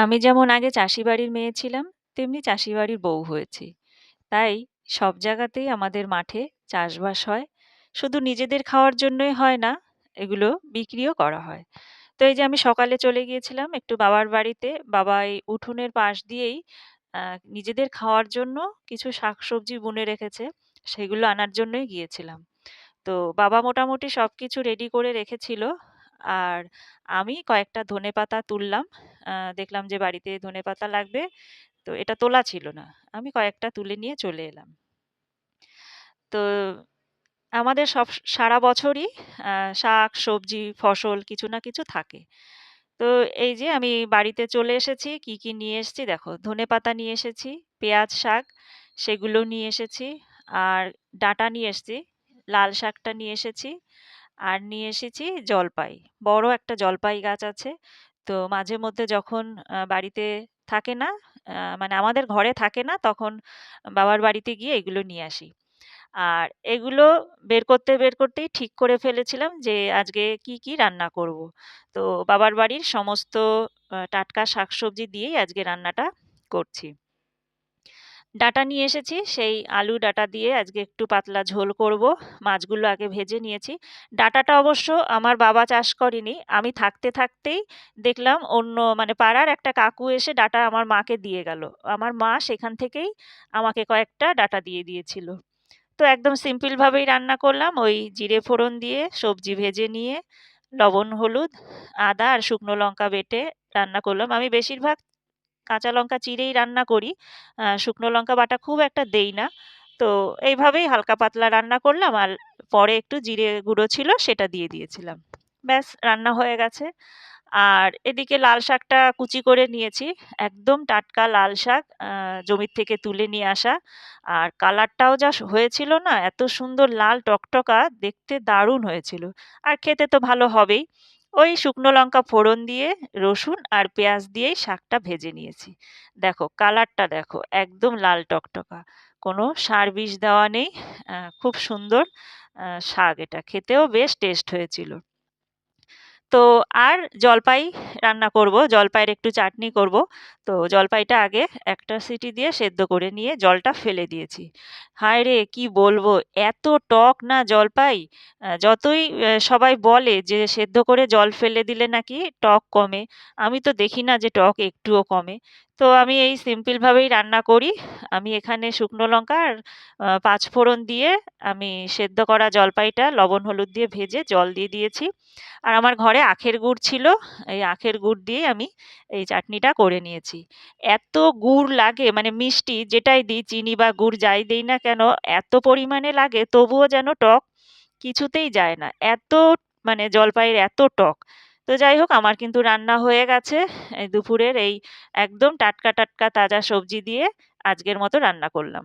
আমি যেমন আগে চাষি বাড়ির মেয়ে ছিলাম, তেমনি চাষি বাড়ির বউ হয়েছি। তাই সব জায়গাতেই আমাদের মাঠে চাষবাস হয়। শুধু নিজেদের খাওয়ার জন্যই হয় না, এগুলো বিক্রিও করা হয়। তো এই যে আমি সকালে চলে গিয়েছিলাম একটু বাবার বাড়িতে। বাবা এই উঠোনের পাশ দিয়েই নিজেদের খাওয়ার জন্য কিছু শাকসবজি বুনে রেখেছে। সেগুলো আনার জন্যই গিয়েছিলাম। তো বাবা মোটামুটি সবকিছু রেডি করে রেখেছিল। আর আমি কয়েকটা ধনেপাতা তুললাম। আ দেখলাম যে বাড়িতে ধনেপাতা লাগবে। তো এটা তোলা ছিল না। আমি কয়েকটা তুলে নিয়ে চলে এলাম। তো আমাদের সব সারা বছরই শাক, সবজি, ফসল কিছু না কিছু থাকে। তো এই যে আমি বাড়িতে চলে এসেছি। কি, কি নিয়ে এসেছি দেখো। ধনেপাতা নিয়ে এসেছি, পেঁয়াজ শাক সেগুলো নিয়ে এসেছি। আর ডাঁটা নিয়ে এসেছি। লাল শাকটা নিয়ে এসেছি। আর নিয়ে এসেছি জলপাই। বড় একটা জলপাই গাছ আছে। তো মাঝে মধ্যে যখন বাড়িতে থাকে না, মানে আমাদের ঘরে থাকে না তখন বাবার বাড়িতে গিয়ে এগুলো নিয়ে আসি। আর এগুলো বের করতে, বের করতেই ঠিক করে ফেলেছিলাম যে আজকে কি, কি রান্না করব। তো বাবার বাড়ির সমস্ত টাটকা শাকসবজি দিয়েই আজকে রান্নাটা করছি। ডাঁটা নিয়ে এসেছি। সেই আলু ডাঁটা দিয়ে আজকে একটু পাতলা ঝোল করব। মাছগুলো আগে ভেজে নিয়েছি। ডাটাটা অবশ্য আমার বাবা চাষ করেনি। আমি থাকতে, থাকতেই দেখলাম অন্য মানে পাড়ার একটা কাকু এসে ডাটা আমার মাকে দিয়ে গেল। আমার মা সেখান থেকেই আমাকে কয়েকটা ডাটা দিয়ে দিয়েছিল। তো একদম সিম্পল ভাবেই রান্না করলাম। ওই জিরে ফোড়ন দিয়ে সবজি ভেজে নিয়ে লবণ, হলুদ, আদা আর শুকনো লঙ্কা বেটে রান্না করলাম। আমি বেশিরভাগ কাঁচা লঙ্কা চিরেই রান্না করি। শুকনো লঙ্কা বাটা খুব একটা দেই না। তো এইভাবেই হালকা পাতলা রান্না করলাম। আর পরে একটু জিরে গুঁড়ো ছিল সেটা দিয়ে দিয়েছিলাম। ব্যাস, রান্না হয়ে গেছে। আর এদিকে লাল শাকটা কুচি করে নিয়েছি। একদম টাটকা লাল শাক জমির থেকে তুলে নিয়ে আসা। আর কালারটাও যা হয়েছিল না, এত সুন্দর লাল টকটকা, দেখতে দারুণ হয়েছিল। আর খেতে তো ভালো হবেই। ওই শুকনো লঙ্কা ফোড়ন দিয়ে, রসুন আর পেঁয়াজ দিয়েই শাকটা ভেজে নিয়েছি। দেখো, কালারটা দেখো, একদম লাল টকটকা। কোনো সার বিষ দেওয়া নেই। খুব সুন্দর শাক এটা। খেতেও বেশ টেস্ট হয়েছিল। তো আর জলপাই রান্না করব। জলপাইয়ের একটু চাটনি করব। তো জলপাইটা আগে একটা সিটি দিয়ে সেদ্ধ করে নিয়ে জলটা ফেলে দিয়েছি। হায় রে, কি বলব এত টক না জলপাই। যতই সবাই বলে যে সেদ্ধ করে জল ফেলে দিলে নাকি টক কমে। আমি তো দেখি না যে টক একটুও কমে। তো আমি এই সিম্পল ভাবেই রান্না করি। আমি এখানে শুকনো লঙ্কা আর পাঁচফোড়ন দিয়ে আমি সেদ্ধ করা জলপাইটা লবণ হলুদ দিয়ে ভেজে জল দিয়ে দিয়েছি। আর আমার ঘরে আখের গুড় ছিল। এই আখের গুড় দিয়েই আমি এই চাটনিটা করে নিয়েছি। এত গুড় লাগে মানে মিষ্টি যেটাই দিই চিনি বা গুড় যাই দিই না কেন এত পরিমাণে লাগে তবুও যেন টক কিছুতেই যায় না। এত মানে জলপাইয়ের এত টক। তো যাই হোক আমার কিন্তু রান্না হয়ে গেছে। দুপুরের এই একদম টাটকা, টাটকা তাজা সবজি দিয়ে আজকের মতো রান্না করলাম।